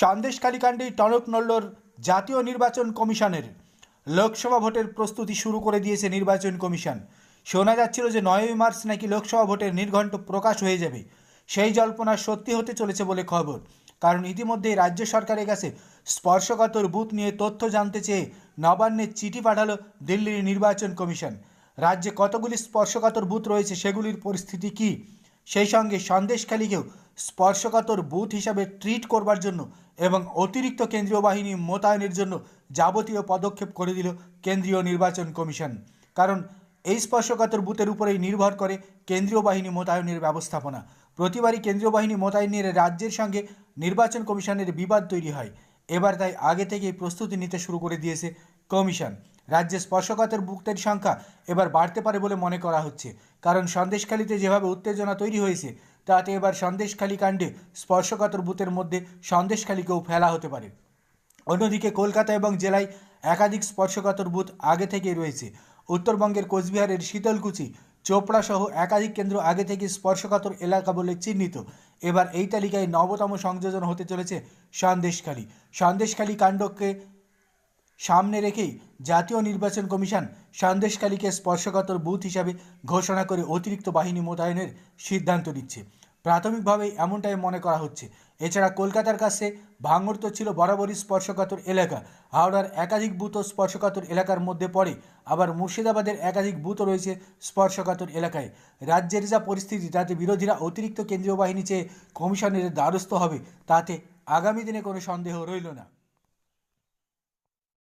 সন্দেশখালী কাণ্ডেই টনক নড়ল জাতীয় নির্বাচন কমিশনের লোকসভা ভোটের প্রস্তুতি শুরু করে দিয়েছে নির্বাচন কমিশন। শোনা যাচ্ছিল যে নয়ই মার্চ নাকি লোকসভা ভোটের নির্ঘণ্ট প্রকাশ হয়ে যাবে। সেই জল্পনা সত্যি হতে চলেছে বলে খবর। কারণ ইতিমধ্যেই রাজ্য সরকারের কাছে স্পর্শকাতর বুথ নিয়ে তথ্য জানতে চেয়ে নবান্নের চিঠি পাঠালো দিল্লির নির্বাচন কমিশন। রাজ্যে কতগুলি স্পর্শকাতর বুথ রয়েছে সেগুলির পরিস্থিতি কী? সেই সঙ্গে সন্দেশখালীকেও স্পর্শকাতর বুথ হিসাবে ট্রিট করবার জন্য এবং অতিরিক্ত কেন্দ্রীয় বাহিনী মোতায়েনের জন্য যাবতীয় পদক্ষেপ করে দিল কেন্দ্রীয় নির্বাচন কমিশন। কারণ এই স্পর্শকাতর বুথের উপরেই নির্ভর করে কেন্দ্রীয় বাহিনী মোতায়েনের ব্যবস্থাপনা। প্রতিবারই কেন্দ্রীয় বাহিনী মোতায়েন নিয়ে রাজ্যের সঙ্গে নির্বাচন কমিশনের বিবাদ তৈরি হয়। এবার তাই আগে থেকেই প্রস্তুতি নিতে শুরু করে দিয়েছে কমিশন। রাজ্যে স্পর্শকাতর বুথের সংখ্যা এবার বাড়তে পারে বলে মনে করা হচ্ছে। কারণ সন্দেশখালীতে যেভাবে উত্তেজনা তৈরি হয়েছে, তাতে এবার সন্দেশখালী কাণ্ডে স্পর্শকাতর বুথের মধ্যে সন্দেশখালীকেও ফেলা হতে পারে। অন্যদিকে কলকাতা এবং জেলায় একাধিক স্পর্শকাতর বুথ আগে থেকেই রয়েছে। উত্তরবঙ্গের কোচবিহারের শীতলকুচি চোপড়া সহ একাধিক কেন্দ্র আগে থেকে স্পর্শকাতর এলাকা বলে চিহ্নিত। এবার এই তালিকায় নবতম সংযোজন হতে চলেছে সন্দেশখালী। সন্দেশখালী কাণ্ডকে সামনে রেখেই জাতীয় নির্বাচন কমিশন সন্দেশখালীকে স্পর্শকাতর বুথ হিসাবে ঘোষণা করে অতিরিক্ত বাহিনী মোতায়েনের সিদ্ধান্ত নিচ্ছে। প্রাথমিকভাবে এমনটাই মনে করা হচ্ছে। এছাড়া কলকাতার কাছে ভাঙড় তো ছিল বরাবরই স্পর্শকাতর এলাকা। হাওড়ার একাধিক বুথও স্পর্শকাতর এলাকার মধ্যে পড়ে। আবার মুর্শিদাবাদের একাধিক বুথও রয়েছে স্পর্শকাতর এলাকায়। রাজ্যের যা পরিস্থিতি, তাতে বিরোধীরা অতিরিক্ত কেন্দ্রীয় বাহিনী চেয়ে কমিশনের দ্বারস্থ হবে, তাতে আগামী দিনে কোনো সন্দেহ রইল না।